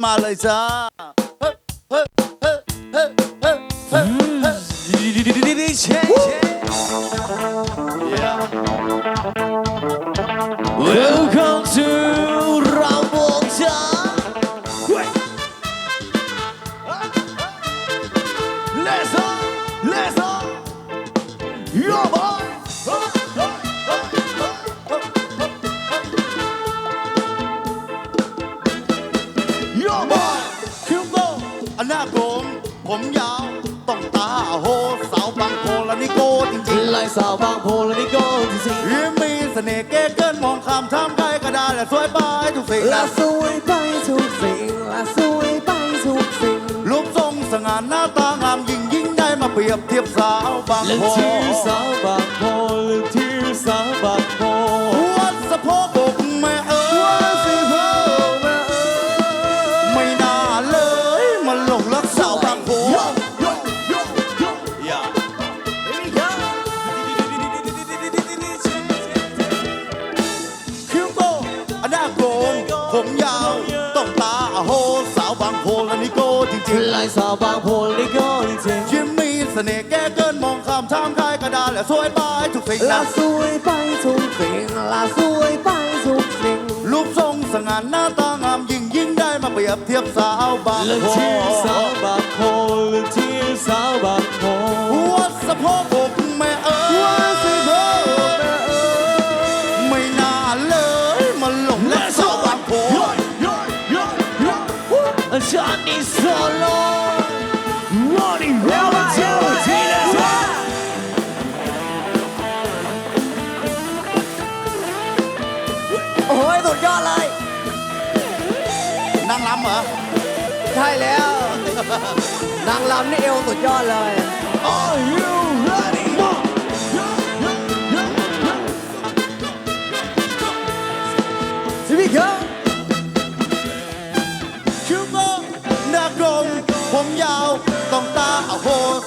马来西亚。Welcome. สาวบางโพและนี่ก็จริงๆยิ้มมีเสน่ห์เก้เกินมองข้ามทำใครก็ได้และสวยไปทุกสิ่งๆและสวยไปทุกสิ่งและสวยไปทุกสิ่งรูปทรงสง่าหน้าตางามยิ่งยิ่งได้มาเปรียบเทียบสาวบางเล่นโพที่สาวบางโพเล่นที่สาวบาง จริงๆไล่สาวบางโพและนี่ก็จริงยิ้มมีเสน่ห์แก้เกินมองข้ามทางกายกระดานและสวยไปทุกสิ่งๆและนะสวยไปทุกสิ่งและสวยไปทุกสิ่งรูปทรงสง่าหน้าตางามยิ่งยิ่งได้มาเปรียบเทียบสาวบางเล่นโพที่สาว ใช่แล้ว นางรำนี่เอวสุดยอดเลย Are you ready สิพี่ครับคิ้วโกหน้ากลมผมยาวต้องตาโห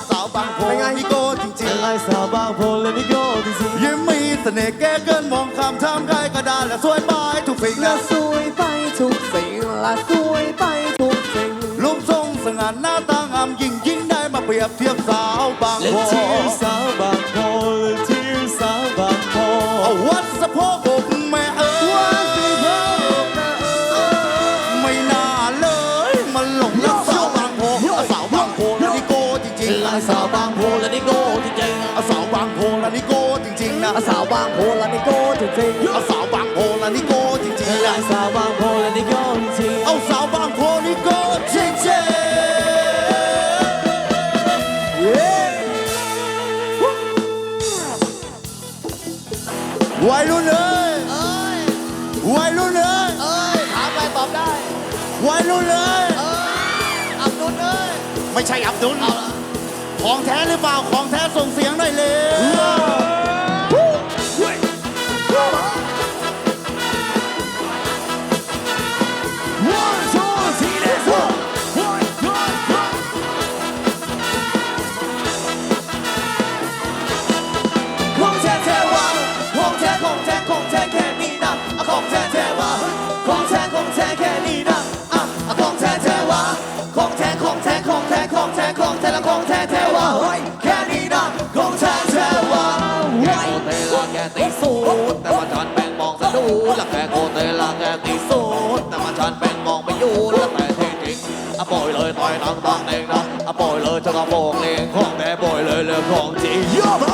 สาวบางโพนี่โกจริง ๆ ไอ้สาวบางโพและนี่ก็จริงยิ้มมีเสน่ห์แก้เกินมองข้ามทางกายกระดานและสวยไปทุกสิ่งและนะสวยไปทุกสิ่งและสวยไปทุกสิ่งรูปทร งสง่าหน้าตางามยิ่งยิ่งได้มาเปรียบเทียบสาวบางเล่นโพที่สาวบางโพเล่นที่สาวบางโพเอาวัดสะโพกอกแม่เอ๋ยไม่น่าเลย มันหลงรักสาวบางโพเอาสาวบางโพแล้วนี่โก้จริงๆไล่นะสาวบางโพและนี่ก็จริงเอาสาวบางโพแล้วนี่โก้จริงๆนะๆสาวบางโพและนี่ก็จริงเๆวัยรุ่นเอ้ยวัยรุ่นเอ้ยเอ้ยถามไปตอบได้ วัยรุ่นเอ้ยเอ้ยอับดุลเอ้ยไม่ใช่อับดุลของแท้หรือเปล่าของแท้ส่งเสียงหน่อยเลย แกโกเตลาแกตีสูดแต่มาฉันแป็นมองไม่อยู่แล้วแต่ที่จริงอะปล่อยเลยต่อยตั้งตังเองนะอะปล่อยเลยจะกระโปงเองของแต่ปล่อยเลยเรื่องของจริงยอง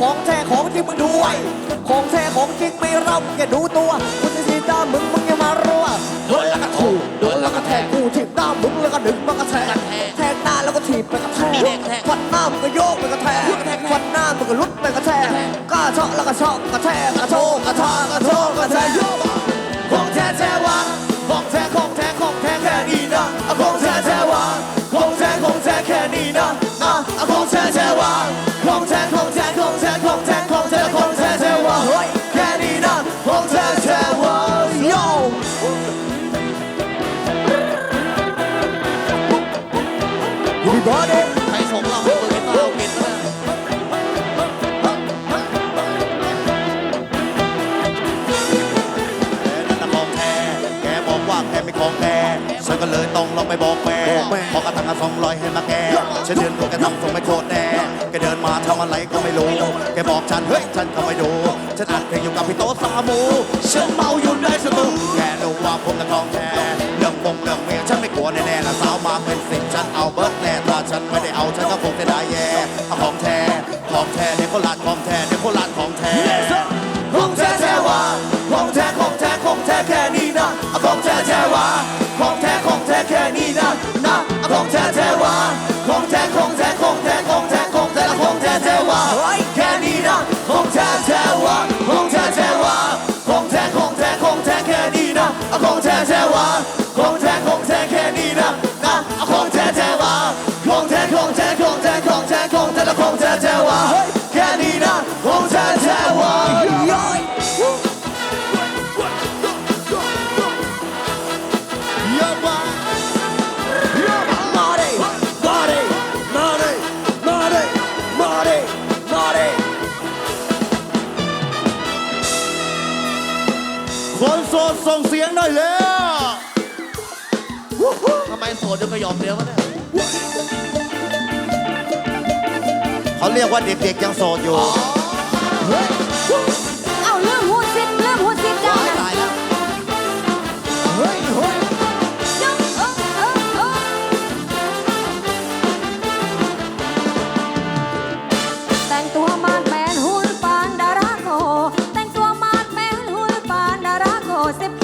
ของแท้ของจริงมึงดูไว้ของแท้ของจริงไม่รับแกดูตัวกูจะสีตามึงมึงอย่ามารัวโดนแล้วก็ถูกโดนแล้วก็แทงกูถีบหน้ามึงแล้วก็ดึงมันก็แทงแทงหน้าแล้วก็ถีบไปกระแทกฟันหน้ามึงก็โยกไปกระแทกฟันหน้ามึงก็ลุดไปกระแทกกล้าเชาะแล้วก็เชาะกระแทกกระโชกกระทากระโชกกระแทกของแท้แท้วะ ฉันก็เลยต้องลองไปบอกแม่พอกระทั่งสองร้อยให้มาแกฉันเดินพวกแกทำทรงไม่โคตรแน่แกเดินมาทำอะไรก็ไม่รู้แกบอกฉันเฮ้ยฉันก็ไม่ดูฉันอัดเพลงอยู่กับพี่โต๊ะสามูฉันเมาอยู่ในสตูแกรู้ว่าผมน่ะของแท้เรื่องมงเรื่องเมียฉันไม่กลัวแน่ๆนะสาวมาเป็นสิบฉันเอาเบิร์ดแน่ถ้าฉันไม่ได้เอาฉันก็คงจะได้แย่เอาของแท้ของแท้เนี่ยโคราชของ แท้แท้ว่าของแท้ของแท้แค่นี้นะนะของแท้แท้ว่าของแท้ของแท้ของแท้ของแท้ของแท้ของแท้แท้ว่าแค่นี้นะของแท้แท้ว่าเยอะมาก Money, money, money, money, money, money. คนโสดส่งเสียงหน่อยแล้ว ทำไมโสดจนกระหย่อมเดียววะเนี่ยเขาเรียกว่าเด็กๆยังโสดอยู่เอาเรื่องหูสิบเรื่องหูสิบจ้าตายแล้วยังเออเออเออแต่งตัวมาดแมนหุ่นปานดาราโกแต่งตัวมาดแมนหุ่นปานดาราโกสิบ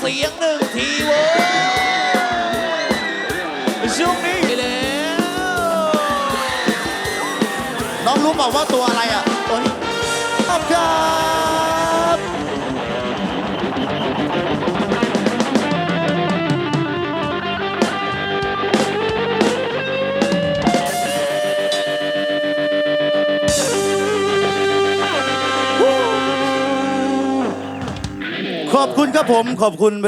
เสียงหนึ่งทีเว้ยช่วงนี้แล้ว น้องรู้เปล่าว่าตัวอะไรอะ ครับผมขอบคุณ